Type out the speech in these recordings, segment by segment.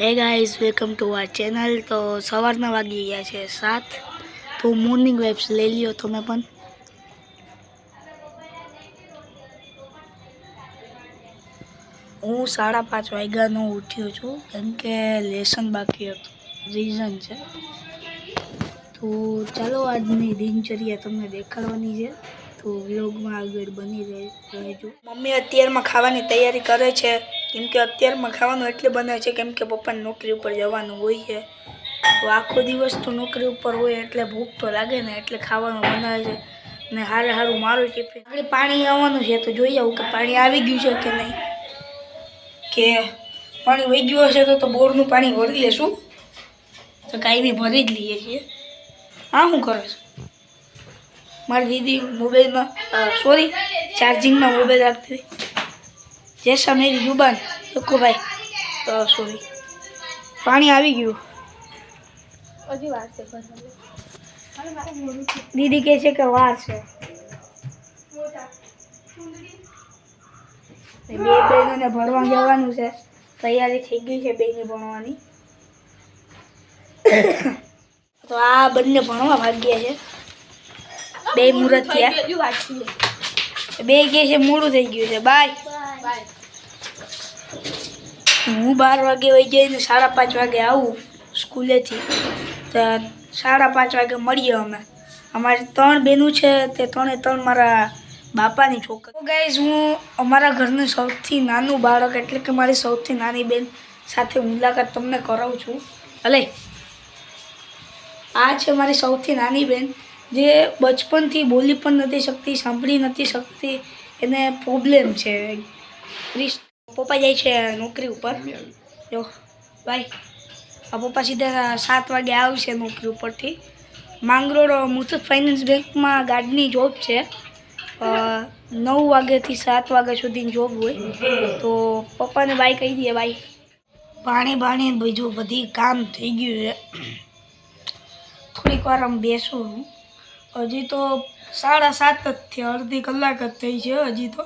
હે guys welcome to આ channel તો સવારના વાગી ગયા છે સાત. તો મોર્નિંગ વેબ્સ લઈ લ્યો તમે પણ. હું સાડા પાંચ વાગ્યાનો ઉઠ્યો છું, કેમ કે લેસન બાકી હતું. રીઝન છે. તો ચાલો આજની દિનચર્યા તમને દેખાડવાની છે. તો વ્લોગમાં આગળ બની રહે રહેજો મમ્મી અત્યારમાં ખાવાની તૈયારી કરે છે. કેમ કે અત્યારમાં ખાવાનું એટલે બને છે, કેમ કે પપ્પાને નોકરી ઉપર જવાનું હોય છે. તો આખો દિવસ તો નોકરી ઉપર હોય એટલે ભૂખ તો લાગે ને, એટલે ખાવાનું બનાવે છે. ને હારે હારું મારું ટિફિન. આગળ પાણી આવવાનું છે તો જોઈ આવું કે પાણી આવી ગયું છે કે નહીં. કે પાણી વહી ગયું હશે તો તો બોરનું પાણી ભરી લેશું. તો કાંઈ બી ભરી જ લઈએ છીએ. હા, શું કરે છે? મારી દીદી મોબાઈલમાં સોરી ચાર્જિંગમાં મોબાઈલ રાખતી હતી. જૈસા મેરી જુબાન. લોકો ભાઈ. સોરી પાણી આવી ગયું. હજી વાર છે દીદી કહે છે કે વાર છે. બે બહેનોને ભણવા જવાનું છે. તૈયારી થઈ ગઈ છે બેને ભણવાની. તો આ બંને ભણવા ભાગ્યા છે. બે મુહૂર્ત થયા. બે કહે છે મોડું થઈ ગયું છે. બાય. બાય. હું બાર વાગે વહી જઈને સાડા પાંચ વાગે આવું સ્કૂલેથી, તો સાડા પાંચ વાગે મળીએ અમે. અમારી ત્રણ બહેનું છે, તે ત્રણે ત્રણ મારા બાપાની છોકરી. ગાઈઝ હું અમારા ઘરનું સૌથી નાનું બાળક, એટલે કે મારી સૌથી નાની બેન સાથે મુલાકાત તમને કરાવું છું. ભલે આ છે મારી સૌથી નાની બેન, જે બચપનથી બોલી પણ નથી શકતી, સાંભળી નથી શકતી, એને પ્રોબ્લેમ છે. ક્રિસ પપ્પા જાય છે નોકરી ઉપર. જો ભાઈ આ પપ્પા સીધા સાત વાગે આવશે નોકરી ઉપરથી. માંગરોળ મુથુત ફાઇનાન્સ બેંકમાં ગાર્ડની જોબ છે. નવ વાગ્યાથી સાત વાગ્યા સુધીની જોબ હોય. તો પપ્પાને બાય કહી દઈએ બાય પાણી બાણી બીજું બધી કામ થઈ ગયું છે. થોડીક વાર આમ બેસું. હજી તો સાડા સાત જ થયા અડધી કલાક જ થઈ છે હજી તો તો.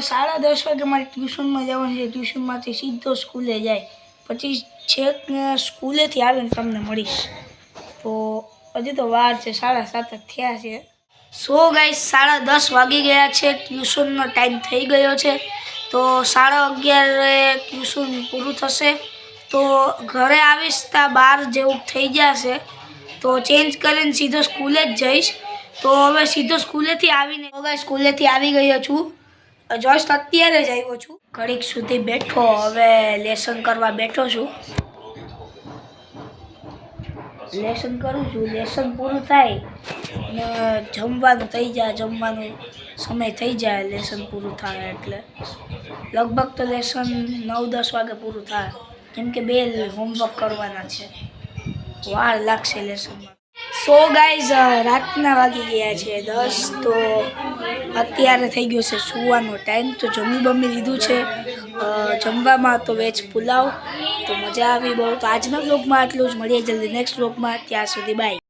સાડા દસ વાગે મારે ટ્યુશનમાં જવાનું છે. ટ્યુશનમાંથી સીધો સ્કૂલે જાય. પછી છેક સ્કૂલેથી આવીને તમને મળીશ. તો હજી તો વાર છે, સાડા સાત થયા છે. સો ગાય સાડા દસ વાગી ગયા છે. ટ્યુશનનો ટાઈમ થઈ ગયો છે. તો સાડા અગિયારે ટ્યુશન પૂરું થશે. તો ઘરે આવીશ ત્યાં બાર જેવું થઈ જશે. તો ચેન્જ કરીને સીધો સ્કૂલે જ જઈશ. તો હવે સીધો સ્કૂલેથી આવીને હવે સ્કૂલેથી આવી ગયો છું. જસ્ટ અત્યારે જ આવ્યો છું. ઘડીક સુધી બેઠો, હવે લેસન કરવા બેઠો છું. લેસન કરું છું, લેસન પૂરું થાય. ને જમવાનું થઈ જાય, જમવાનું સમય થઈ જાય, લેસન પૂરું થાય એટલે. લગભગ તો લેસન નવ, દસ વાગે પૂરું થાય. કેમ કે બે હોમવર્ક કરવાના છે. વાર લાગશે લેસનમાં. સો ગાઈઝ રાતના વાગી ગયા છે દસ, તો અત્યારે થઈ ગયો છે સુવાનો ટાઈમ તો જમી બમી લીધું છે. જમવામાં તો વેજ પુલાવ. તો મજા આવી બહુ. તો આજના બ્લોગમાં આટલું જ. મળીએ જલ્દી નેક્સ્ટ બ્લોગમાં ત્યાં સુધી બાય